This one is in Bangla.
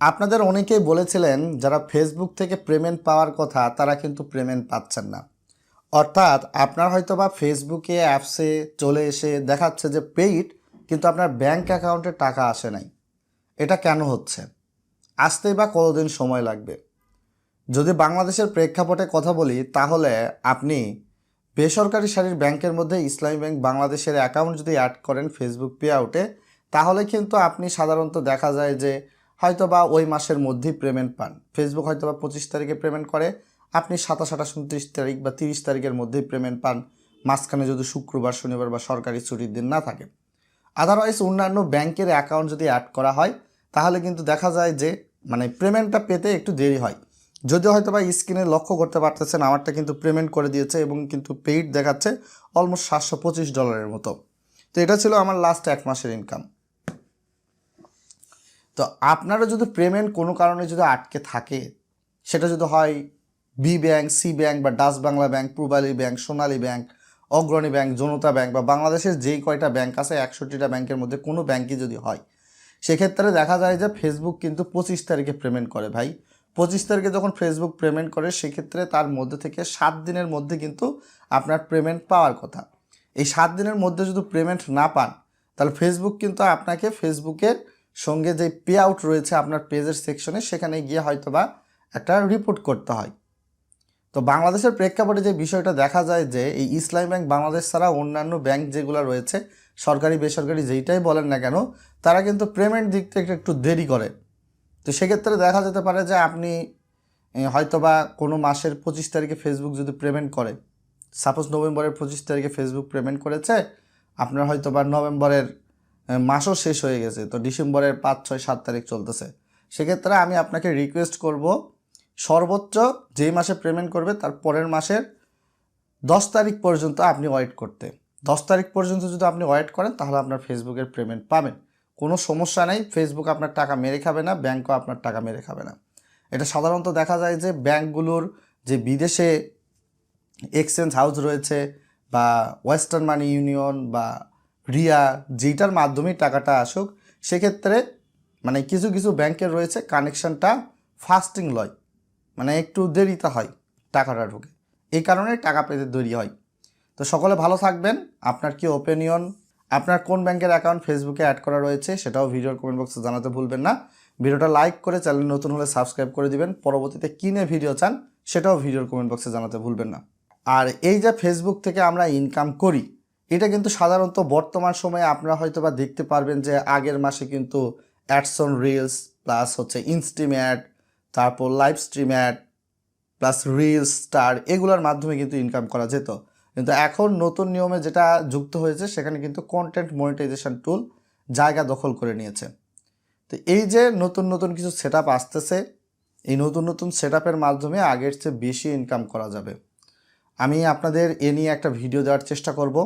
আপনাদের অনেকেই বলেছিলেন, যারা ফেসবুক থেকে পেমেন্ট পাওয়ার কথা, তারা কিন্তু পেমেন্ট পাচ্ছেন না। অর্থাৎ আপনার হয়তো বা ফেসবুকে অ্যাপসে চলে এসে দেখাচ্ছে যে পেইড কিন্তু আপনার ব্যাংক অ্যাকাউন্টে টাকা আসে নাই। এটা কেন হচ্ছে? আসতেই বা কতদিন সময় লাগবে? যদি বাংলাদেশের প্রেক্ষাপটে কথা বলি, তাহলে আপনি বেসরকারি সারির ব্যাংকের মধ্যে ইসলামী ব্যাংক বাংলাদেশের অ্যাকাউন্ট যদি অ্যাড করেন ফেসবুক পে আউটে তাহলে কিন্তু আপনি সাধারণত দেখা যায় যে হয়তো বা ওই মাসের মধ্যেই পেমেন্ট পান। ফেসবুক হয়তো বা পঁচিশ তারিখে পেমেন্ট করে, আপনি সাতাশ, আঠাশ, উনত্রিশ তারিখ বা তিরিশ তারিখের মধ্যেই পেমেন্ট পান, মাঝখানে যদি শুক্রবার, শনিবার বা সরকারি ছুটির দিন না থাকে। আদারওয়াইজ অন্যান্য ব্যাংকের অ্যাকাউন্ট যদি অ্যাড করা হয়, তাহলে কিন্তু দেখা যায় যে মানে পেমেন্টটা পেতে একটু দেরি হয়। যদিও হয়তো বা স্ক্রিনে লক্ষ্য করতে পারতেছেন, আমারটা কিন্তু পেমেন্ট করে দিয়েছে এবং কিন্তু পেইড দেখাচ্ছে অলমোস্ট সাতশো পঁচিশ ডলারের মতো। তো এটা ছিল আমার লাস্ট এক মাসের ইনকাম তো আপনারা যদি পেমেন্ট কোনো কারণে যদি আটকে থাকে, সেটা যদি হয় বি ব্যাংক সি ব্যাংক বা Dutch Bangla bank Pubali bank Sonali bank Agrani bank Janata bank বা বাংলাদেশের যেই কয়টা ব্যাংক আছে, একষট্টিটা ব্যাংকের মধ্যে কোনো ব্যাংকই যদি হয়, সেক্ষেত্রে দেখা যায় যে ফেসবুক কিন্তু পঁচিশ তারিখে পেমেন্ট করে ভাই। পঁচিশ তারিখে যখন ফেসবুক পেমেন্ট করে, সেক্ষেত্রে তার মধ্যে থেকে সাত দিনের মধ্যে কিন্তু আপনার পেমেন্ট পাওয়ার কথা। এই সাত দিনের মধ্যে যদি পেমেন্ট না পান, তাহলে ফেসবুক কিন্তু আপনাকে ফেসবুকের সঙ্গে যে পে আউট রয়েছে আপনার পেজের সেকশনে সেখানে গিয়ে হয়তো বা একটা রিপোর্ট করতে হয়। তো বাংলাদেশের প্রেক্ষাপটে যে বিষয়টা দেখা যায় যে, এই ইসলামী ব্যাংক বাংলাদেশ ছাড়া অন্যান্য ব্যাংক যেগুলো রয়েছে, সরকারি, বেসরকারি যেইটাই বলেন না কেন, তারা কিন্তু পেমেন্ট দিক থেকে একটু দেরি করে। তো সেক্ষেত্রে দেখা যেতে পারে যে আপনি হয়তোবা কোনো মাসের পঁচিশ তারিখে ফেসবুক যদি পেমেন্ট করে সাপোজ নভেম্বরের পঁচিশ তারিখে ফেসবুক পেমেন্ট করেছে, আপনার হয়তো বা নভেম্বরের মাসও শেষ হয়ে গেছে, তো ডিসেম্বরের পাঁচ, ছয়, সাত তারিখ চলতেছে। সেক্ষেত্রে আমি আপনাকে রিকোয়েস্ট করব, সর্বোচ্চ যেই মাসে পেমেন্ট করবে তার পরের মাসের দশ তারিখ পর্যন্ত আপনি ওয়েট করতে। দশ তারিখ পর্যন্ত যদি আপনি ওয়েট করেন, তাহলে আপনার ফেসবুকের পেমেন্ট পাবেন। কোনো সমস্যা নেই ফেসবুক আপনার টাকা মেরে খাবে না ব্যাংকও আপনার টাকা মেরে খাবে না। এটা সাধারণত দেখা যায় যে ব্যাংকগুলোর যে বিদেশে এক্সচেঞ্জ হাউস রয়েছে, বা ওয়েস্টার্ন মানি ইউনিয়ন বা রিয়া যেটার মাধ্যমেই টাকাটা আসুক, সেক্ষেত্রে মানে কিছু কিছু ব্যাংকের রয়েছে কানেকশনটা ফাস্টিং লয়। মানে একটু দেরিতে হয় টাকাটা ঢুকে। এই কারণে টাকা পেতে দেরি হয়। তো সকলে ভালো থাকবেন। আপনার কি ওপিনিয়ন আপনার কোন ব্যাংকের অ্যাকাউন্ট ফেসবুকে অ্যাড করা রয়েছে সেটাও ভিডিওর কমেন্ট বক্সে জানাতে ভুলবেন না। ভিডিওটা লাইক করে চ্যানেল নতুন হলে সাবস্ক্রাইব করে দিবেন। পরবর্তীতে কিনে ভিডিও চান সেটাও ভিডিওর কমেন্ট বক্সে জানাতে ভুলবেন না। আর এই যে ফেসবুক থেকে আমরা ইনকাম করি এটা কিন্তু সাধারণত বর্তমান সময়ে আপনারা হয়তো বা দেখতে পারবেন যে আগের মাসে কিন্তু অ্যাডসন রিলস প্লাস হচ্ছে ইনস্টিম অ্যাড, তারপর live stream ad plus reels, star এগুলোর মাধ্যমে কিন্তু ইনকাম করা যেত। কিন্তু এখন নতুন নিয়মে যেটা যুক্ত হয়েছে, সেখানে কিন্তু কন্টেন্ট মনিটাইজেশন টুল জায়গা দখল করে নিয়েছে। তো এই যে নতুন নতুন কিছু সেট আসতেছে, এই নতুন নতুন সেট মাধ্যমে আগের চেয়ে বেশি ইনকাম করা যাবে। আমি আপনাদের এ নিয়ে একটা ভিডিও দেওয়ার চেষ্টা করব।